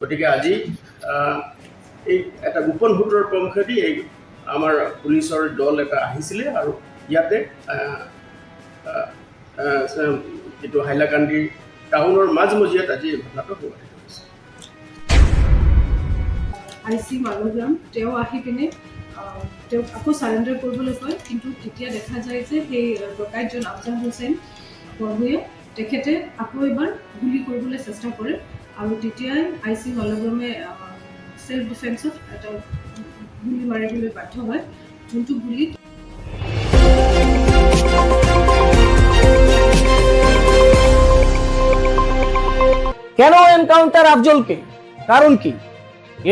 গতিকে আজি এই এটা গোপন সূত্ৰৰ প্ৰমুখেদি এই আমাৰ পুলিচৰ দল এটা আহিছিলে আৰু ইয়াতে যিটো হাইলাকান্দি টাউনৰ মাজমজিয়াত আজি এই ঘটনাটো সংঘটিত হৈছে আই চি মালোগ্ৰাম তেওঁ আহি পিনে তেওঁক আকৌ চাৰেণ্ডাৰ কৰিবলৈ কয়, কিন্তু তেতিয়া দেখা যায় যে সেই ডকাইতজন আফজাল হুছেইন বৰভূঞে তেখেতে আকৌ এবাৰ গুলি কৰিবলৈ চেষ্টা কৰে। আৰু তেতিয়াই আই চি ছেল্ফ ডিফেন্সত এটা গুলি মাৰিবলৈ বাধ্য হয়, যোনটো গুলিত কেন এনকাউন্টার আফজলকে? কারণ কি?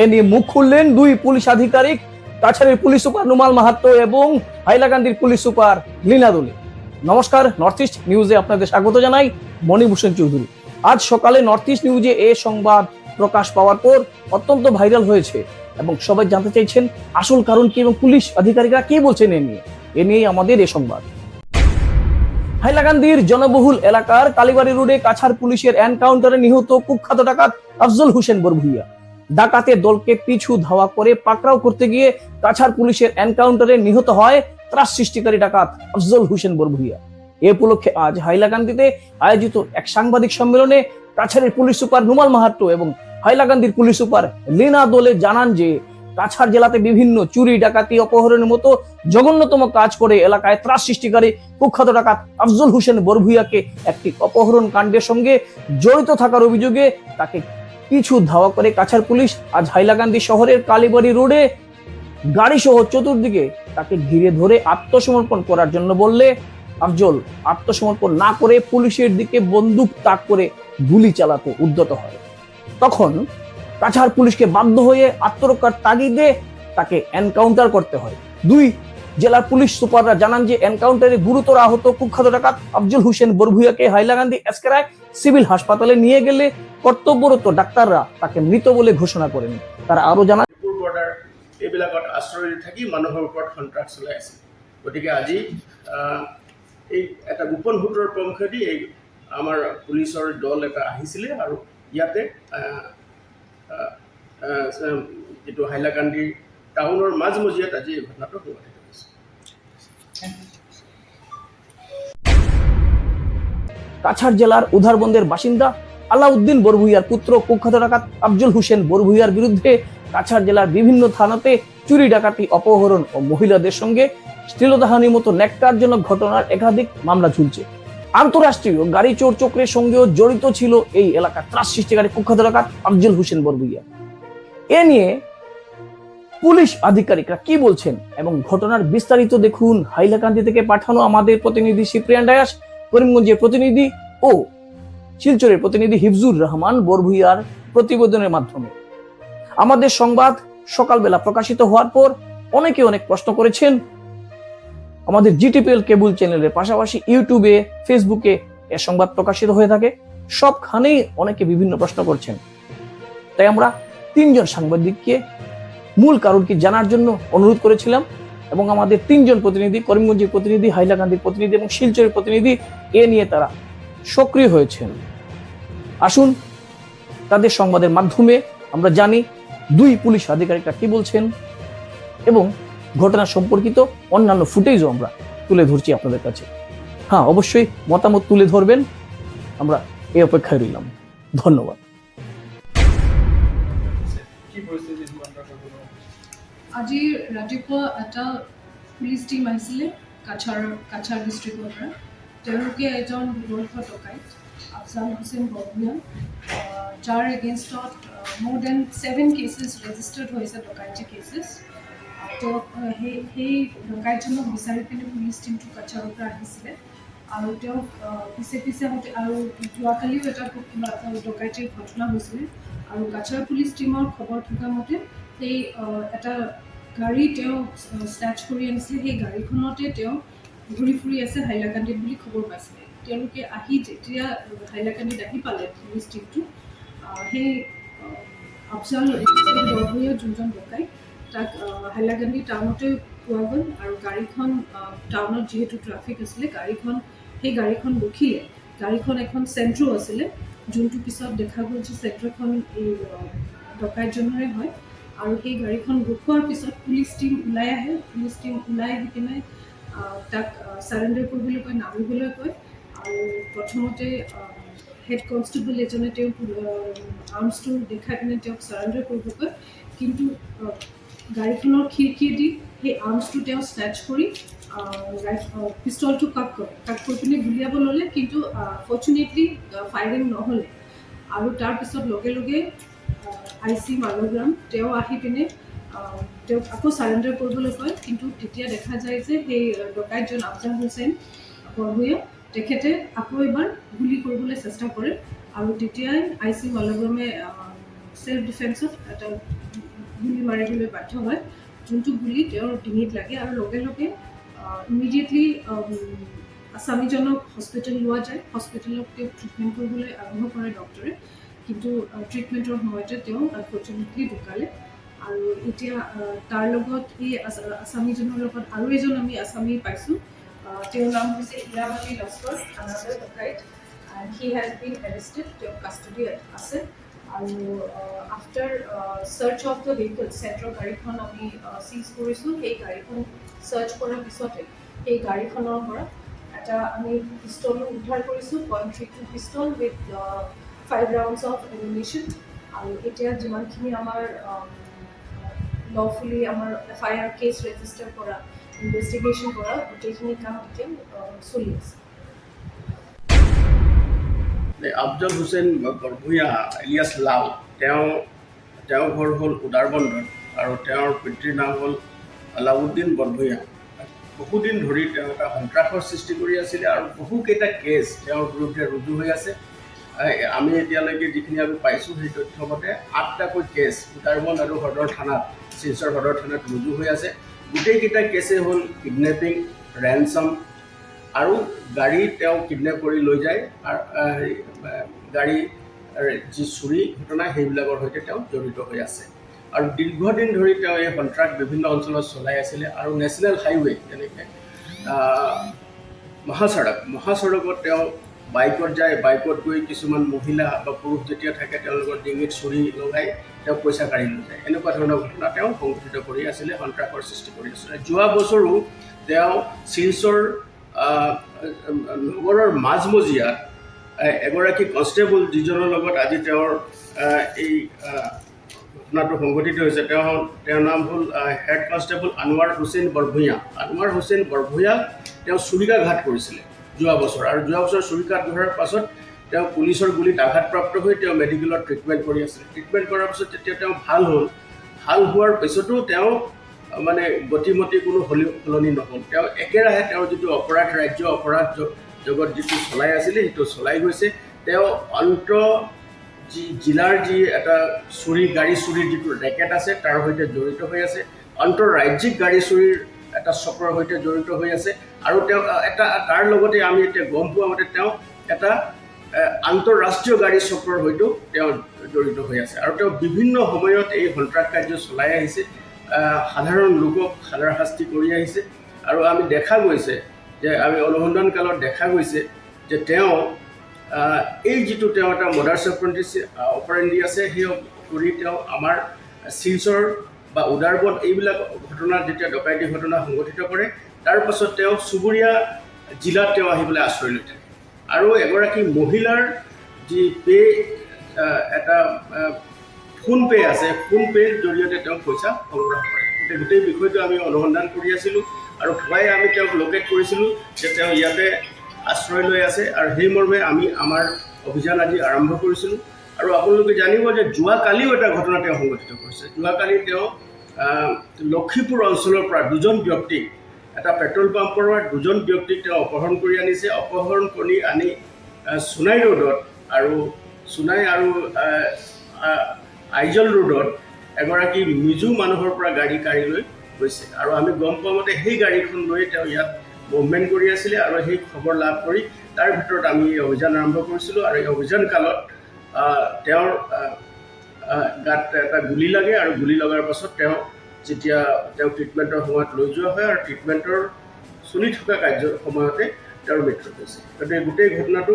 এ নিয়ে মুখ খুললেন দুই পুলিশ আধিকারিক কাছাড়ের পুলিশ সুপার নুমাল মাহাত্ম এবং হাইলাকান্দির পুলিশ সুপার লীনা নমস্কার, নর্থ ইস্ট নিউজে আপনাদের স্বাগত জানাই, মণিভূষণ চৌধুরী। আজ সকালে নর্থ ইস্ট নিউজে এ সংবাদ প্রকাশ পাওয়ার পর অত্যন্ত ভাইরাল হয়েছে এবং সবাই জানতে চাইছেন আসল কারণ কি এবং পুলিশ আধিকারিকরা কি বলছেন এ নিয়ে। এ নিয়ে আমাদের এ সংবাদ। হাইলাকান্দির জনবহুল এলাকার কালীবাড়ি রোডে কাছার পুলিশের এনকাউন্টারে নিহত কুখ্যাত ডাকাত আফজল হোসেন বরভুইয়া। ডাকাতের দলকে পিছু ধাওয়া করে পাকড়াও করতে গিয়ে কাছার পুলিশের এনকাউন্টারে নিহত হয় ত্রাস সৃষ্টিকারী ডাকাত আফজল হোসেন বরভুইয়া। এ উপলক্ষে আজ হাইলাকান্দিতে আয়োজিত এক সাংবাদিক সম্মেলনে কাছাড়ের পুলিশ সুপার নুমাল মাহাত্ম এবং হাইলাকান্দির পুলিশ সুপার লীনা দোলে জানান যে, কাছাড় জেলাতে বিভিন্ন চুরি, ডাকাতি, অপহরণের মতো জঘন্যতম কাজ করে এলাকায় ত্রাস সৃষ্টিকারী কুখ্যাত ডাকাত আফজল হোসেন বরভুইয়াকে একটি অপহরণ কাণ্ডের সঙ্গে জড়িত থাকার অভিযোগে তাকে পিছু ধাওয়া করে কাছাড় পুলিশ আজ হাইলাকান্দি শহরের কালীবাড়ি রোডে গাড়ি সহ চতুর্দিকে তাকে ঘিরে ধরে আত্মসমর্পণ করার জন্য বললে আফজল আত্মসমর্পণ না করে পুলিশের দিকে বন্দুক তাক করে গুলি চালাতে উদ্যত হয়। তখন কাছাড় পুলিশকে বাধ্য হয়ে আত্মরক্ষার তাগিদে তাকে এনকাউন্টার করতে হয়। দুই, জেলার পুলিশ সুপাররা জানান যে এনকাউন্টারে গুরুতর আহত কুখ্যাত ডাকাত আফজল হোসেন বরভুইয়াকে হাইলাকান্দি এসকেরায় সিভিল হাসপাতালে নিয়ে গেলে কর্তব্যরত ডাক্তাররা তাকে মৃত বলে ঘোষণা করেন। তারা আরও জানান এইবিলাকত আশ্ৰয় দি থাকি মানুহৰ ওপৰত সন্ত্ৰাস চলাই আছে। গতিকে আজি এই এটা গোপন সূত্ৰৰ প্ৰমুখেদি এই আমাৰ পুলিচৰ দল এটা আহিছিলে আৰু ইয়াতে যিটো হাইলাকান্দি টাউনৰ মাজমজিয়াত আজি এই ঘটনাটো সংঘটিত হৈছে। কাছাড় জেলার উধারবন্দের বাসিন্দা আলাউদ্দিন বরভুইয়ার পুত্র কুখ্যাত ডাকাত আফজল হোসেন বরভুইয়ার বিরুদ্ধে কাছাড় জেলার বিভিন্ন থানাতে চুরি, ডাকাতি, অপহরণ ও মহিলাদের সঙ্গে শ্লীলতাহানির মতো ন্যাক্কারজনক ঘটনার একাধিক মামলা ঝুলছে। আন্তরাষ্ট্রীয় গাড়ি চোর চক্রের সঙ্গেও জড়িত ছিল এই এলাকার ত্রাস সৃষ্টিকারী কুখ্যাত ডাকাত আফজল হোসেন বরভুইয়া এ নিয়ে পুলিশ আধিকারিকরা কি বলছেন এবং ঘটনার বিস্তারিত দেখুন হাইলাকান্দি থেকে পাঠানো আমাদের প্রতিনিধি সিপ্রিয়ান ডায়াস, করিমগঞ্জের প্রতিনিধি ও শিলচরের প্রতিনিধি হিফজুর রহমান বরভুইয়ার প্রতিবেদনের মাধ্যমে। আমাদের সংবাদ সকালবেলা প্রকাশিত হওয়ার পর অনেকে অনেক প্রশ্ন করেছেন। আমাদের জিটিপিএল কেবল চ্যানেলের পাশাপাশি ইউটিউবে, ফেসবুকে এ সংবাদ প্রকাশিত হয়ে থাকে। সবখানেই অনেকে বিভিন্ন প্রশ্ন করছেন। তাই আমরা তিনজন সাংবাদিককে মূল কারণ কি জানার জন্য অনুরোধ করেছিলাম এবং আমাদের তিনজন প্রতিনিধি, করিমগঞ্জের প্রতিনিধি, হাইলাকান্দির প্রতিনিধি এবং শিলচরের প্রতিনিধি, এ নিয়ে তারা সক্রিয় হয়েছেন। আসুন তাদের সংবাদের মাধ্যমে আমরা জানি দুই পুলিশ আধিকারিকরা কি বলছেন? এবং ঘটনা সম্পর্কিত অন্যান্য ফুটেজও আমরা তুলে ধরছি আপনাদের কাছে। হ্যাঁ অবশ্যই মতামত তুলে ধরবেন। আমরা এই অপেক্ষায় রইলাম। ধন্যবাদ। আজি ৰাতিপুৱা এটা পুলিচ টীম আহিছিলে কাছাৰ কাছাৰ ডিষ্ট্ৰিক্টৰ পৰা। তেওঁলোকে এজন বিবৰ্ষ ডকাইত আফজাল হুছেইন আহ, যাৰ এগেইনষ্টত মোৰ দেন ছেভেন কেছেছ ৰেজিষ্টাৰ্ড হৈছে কেছেছ তেওঁক আহ, সেই সেই ডকাইতজনক বিচাৰি পিনে পুলিচ টীমটো কাছাৰৰ পৰা আহিছিলে আৰু তেওঁক পিছে পিছে হওঁতে আৰু যোৱাকালিও এটা ডকাইতিৰ ঘটনা হৈছিলে আৰু কাছাৰ পুলিচ টীমৰ খবৰ থকা মতে সেই এটা গাড়ী তেওঁ স্নেচ কৰি আনিছিলে সেই গাড়ীখনতে তেওঁ ঘূৰি ফুৰি আছে হাইলাকান্দিত বুলি খবৰ পাইছিলে তেওঁলোকে আহি যেতিয়া হাইলাকান্দিত আহি পালে পুলিচ টীমটো সেই আফজাল বৰভূঞা যোনজন ডকাই তাক হাইলাকান্দি টাউনতে পোৱা গ'ল আৰু গাড়ীখন টাউনত যিহেতু ট্ৰাফিক আছিলে গাড়ীখন সেই গাড়ীখন ৰখিলে গাড়ীখন এখন চেণ্ট্ৰ' আছিলে যোনটো পিছত দেখা গ'ল যে চেণ্ট্ৰ'খন এই ডকাইতজনৰে হয় আৰু সেই গাড়ীখন ৰখোৱাৰ পিছত পুলিচ টীম ওলাই আহে। পুলিচ টীম ওলাই আহি পিনে তাক চাৰেণ্ডাৰ কৰিবলৈ কয় নামিবলৈ কয় আৰু প্ৰথমতে হেড কনষ্টেবল এজনে তেওঁক আৰ্মছটো দেখাই পিনে তেওঁক চাৰেণ্ডাৰ কয়। কিন্তু গাড়ীখনৰ খিৰিকীয়েদি সেই আৰ্মছটো তেওঁ স্নেচ কৰি পিষ্টলটো কাট কৰে। কাট কৰি পিনে গুলিয়াব ল'লে, কিন্তু ফৰ্চুনেটলি ফায়াৰিং নহ'লে। আৰু তাৰপিছত লগে লগে আই চি মালোগ্ৰাম, তেওঁ আহি পিনে তেওঁক আকৌ চাৰেণ্ডাৰ কৰিবলৈ কয়। কিন্তু, তেতিয়া দেখা যায় যে সেই ডকাইতজন আফজাল হুছেইন বৰভূঞা তেখেতে আকৌ এবাৰ গুলি কৰিবলৈ চেষ্টা কৰে আৰু তেতিয়াই আই চি মালোগ্ৰামে ছেল্ফ ডিফেন্সত এটা গুলি মাৰিবলৈ বাধ্য হয়। যোনটো গুলি তেওঁৰ ডিঙিত লাগে আৰু লগে লগে ইমিডিয়েটলি আছামীজনক হস্পিটেল লোৱা যায়। হস্পিটেলত তেওঁক ট্ৰিটমেণ্ট কৰিবলৈ আৰম্ভ কৰে ডক্টৰে কিন্তু ট্ৰিটমেণ্টৰ সময়তে তেওঁ আনফৰ্চুনেটলি ঢুকালে। আৰু এতিয়া তাৰ লগত এই আছা- আছামীজনৰ লগত আৰু এজন আমি আছামী পাইছোঁ। আহ, তেওঁৰ নাম হৈছে Irabali Laskar another dacoit and he has been arrested তেওঁ কাষ্টডিত আছে আৰু after search of the vehicle চেণ্ট্ৰৰ গাড়ীখন আমি চিজ কৰিছোঁ সেই গাড়ীখন চাৰ্চ কৰাৰ পিছতে সেই গাড়ীখনৰ পৰা এটা আমি পিষ্টলো উদ্ধাৰ কৰিছোঁ point three two pistol with five rounds of ammunition আৰু এতিয়া যিমানখিনি আমাৰ লফুলি আমাৰ F I R case register কৰা গোটেইখিনি কাম এতিয়া আহ, চলি আছে এই আফজল হুছেইন বৰভূঞা ইলিয়াছ লাল তেওঁ তেওঁৰ ঘৰ হ'ল উদাৰবন্দত আৰু তেওঁৰ পিতৃৰ নাম হ'ল আলাউদ্দিন বৰভূঞা। বহুদিন ধৰি তেওঁ এটা সন্ত্ৰাসৰ সৃষ্টি কৰি আছিলে আৰু বহুকেইটা কেছ তেওঁৰ বিৰুদ্ধে ৰুজু হৈ আছে। আমি এতিয়ালৈকে যিখিনি আমি পাইছোঁ সেই তথ্য মতে আঠটাকৈ কেছ উদাৰবন্দ আৰু সদৰ থানাত শিলচৰ সদৰ থানাত ৰুজু হৈ আছে। গোটেইকেইটা কেছেই হ'ল কিডনেপিং ৰেনচাম আৰু গাড়ী তেওঁ কিডনেপ কৰি লৈ যায়। আৰু গাড়ী যি চুৰি ঘটনা সেইবিলাকৰ সৈতে তেওঁ জড়িত হৈ আছে। আৰু দীৰ্ঘদিন ধৰি তেওঁ এই সন্ত্ৰাস বিভিন্ন অঞ্চলত চলাই আছিলে আৰু নেশ্যনেল হাইৱে যেনেকৈ মহাসড়ক, মহাসড়কত তেওঁ বাইকত যায়, বাইকত গৈ কিছুমান মহিলা বা পুৰুষ যেতিয়া থাকে, তেওঁলোকৰ ডিঙিত চুৰি লগাই তেওঁ পইচা কাঢ়ি লৈ যায়। এনেকুৱা ধৰণৰ ঘটনা তেওঁ সংঘটিত কৰি আছিলে, সন্ত্ৰাসৰ সৃষ্টি কৰি আছিলে। যোৱা বছৰো তেওঁ শিলচৰ নগৰৰ মাজমজিয়াত এগৰাকী কনষ্টেবল যিজনৰ লগত আজি তেওঁৰ এই ঘটনাটো সংঘটিত হৈছে, তেওঁ, তেওঁৰ নাম হ'ল হেড কনষ্টেবল আনোৱাৰ হুছেইন বৰভূঞা। আনোৱাৰ হুছেইন বৰভূঞাক তেওঁ চুৰিকাঘাত কৰিছিলে। যোৱা বছৰ। আৰু যোৱা বছৰ চুৰিকাঘাত কৰাৰ পাছত তেওঁ পুলিচৰ গুলীত আঘাতপ্ৰাপ্ত হৈ তেওঁ মেডিকেলত ট্ৰিটমেণ্ট কৰি আছিলে ট্ৰিটমেণ্ট কৰাৰ পিছত যেতিয়া তেওঁ ভালো হ'ল। ভালো হোৱাৰ পিছতো তেওঁ মানে গতিমতি কোনো সলি সলনি নহ'ল। তেওঁ একেৰাহে তেওঁৰ যিটো অপৰাধ, ৰাজ্য অপৰাধ জগত যিটো চলাই আছিলে, সেইটো চলাই গৈছে। তেওঁ অন্ত যি জিলাৰ যি এটা চুৰি, গাড়ী চুৰিৰ যিটো ৰেকেট আছে, তাৰ সৈতে জড়িত হৈ আছে। আন্তঃৰাজ্যিক গাড়ী চুৰিৰ এটা চক্ৰৰ সৈতে জড়িত হৈ আছে। আৰু তেওঁ এটা, তাৰ লগতে আমি এতিয়া গম পোৱা মতে তেওঁ এটা আন্তঃৰাষ্ট্ৰীয় গাড়ী চক্ৰৰ সৈতেও তেওঁ জড়িত হৈ আছে। আৰু তেওঁ বিভিন্ন সময়ত এই সন্ত্ৰাস কাৰ্য চলাই আহিছে। সাধাৰণ লোকক হাৰাশাস্তি কৰি আহিছে। আৰু আমি দেখা গৈছে যে, আমি অনুসন্ধান কালত দেখা গৈছে যে তেওঁ এই যিটো তেওঁ এটা মডাৰ্ছ এপ্ৰেণ্টিছ অপাৰেণ্ডি আছে, সেই কৰি তেওঁ আমাৰ শিলচৰ বা উদাৰবন এইবিলাক ঘটনাত যেতিয়া ডকাইতি ঘটনা সংঘটিত কৰে তাৰ পাছত তেওঁ চুবুৰীয়া জিলাত তেওঁ আহিবলৈ আশ্ৰয় লৈ থাকে আৰু এগৰাকী মহিলাৰ যি পে এটা আহ, ফোন পে' আছে ফোন পে'ৰ জৰিয়তে তেওঁ পইচা সংগ্ৰহ কৰে। গতিকে গোটেই বিষয়টো আমি অনুসন্ধান কৰি আছিলোঁ আৰু পুৱাই আমি তেওঁক লোকেট কৰিছিলোঁ যে তেওঁ ইয়াতে আশ্ৰয় লৈ আছে আৰু সেই মৰ্মে আমি আমাৰ অভিযান আজি আৰম্ভ কৰিছিলোঁ। আৰু আপোনালোকে জানিব যে যোৱাকালিও এটা ঘটনা তেওঁ সংঘটিত কৰিছে। যোৱাকালি তেওঁ আহ, লক্ষীপুৰ অঞ্চলৰ পৰা দুজন ব্যক্তিক এটা পেট্ৰল পাম্পৰ পৰা দুজন ব্যক্তিক তেওঁ অপহৰণ কৰি আনিছে। অপহৰণ কৰি আনি সোণাই ৰোডত আৰু সোণাই আৰু আইজল ৰোডত এগৰাকী মিজু মানুহৰ পৰা গাড়ী কাঢ়ি লৈ গৈছে। আৰু আমি গম পোৱা মতে সেই গাড়ীখন লৈ তেওঁ ইয়াত মুভমেণ্ট কৰি আছিলে আৰু সেই খবৰ লাভ কৰি তাৰ ভিতৰত আমি এই অভিযান আৰম্ভ কৰিছিলোঁ আৰু এই অভিযান কালত তেওঁৰ গাত এটা গুলি লাগে আৰু গুলি লগাৰ পাছত তেওঁ যেতিয়া তেওঁক ট্ৰিটমেণ্টৰ সময়ত লৈ যোৱা হয় আৰু ট্ৰিটমেণ্টৰ চলি থকা কাৰ্য সময়তে তেওঁৰ মৃত্যু হৈছে। গতিকে গোটেই ঘটনাটো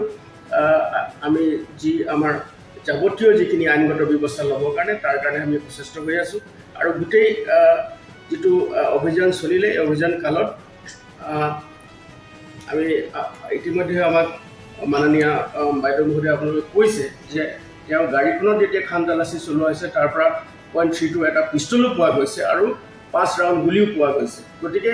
আমি যি আমাৰ যাৱতীয় যিখিনি আইনগত ব্যৱস্থা ল'বৰ কাৰণে, তাৰ কাৰণে আমি প্ৰচেষ্ট হৈ আছোঁ। আৰু গোটেই যিটো অভিযান চলিলে, এই অভিযান কালত আমি ইতিমধ্যে আমাক মাননীয় বাইদেউ মহোদয়ে আপোনালোকে কৈছে যে, তেওঁ গাড়ীখনত যেতিয়া খান তালাচী চলোৱা হৈছে, তাৰ পৰা পইণ্ট থ্ৰী টু এটা পিষ্টলো পোৱা গৈছে আৰু পাঁচ ৰাউণ্ড গুলিও পোৱা গৈছে। গতিকে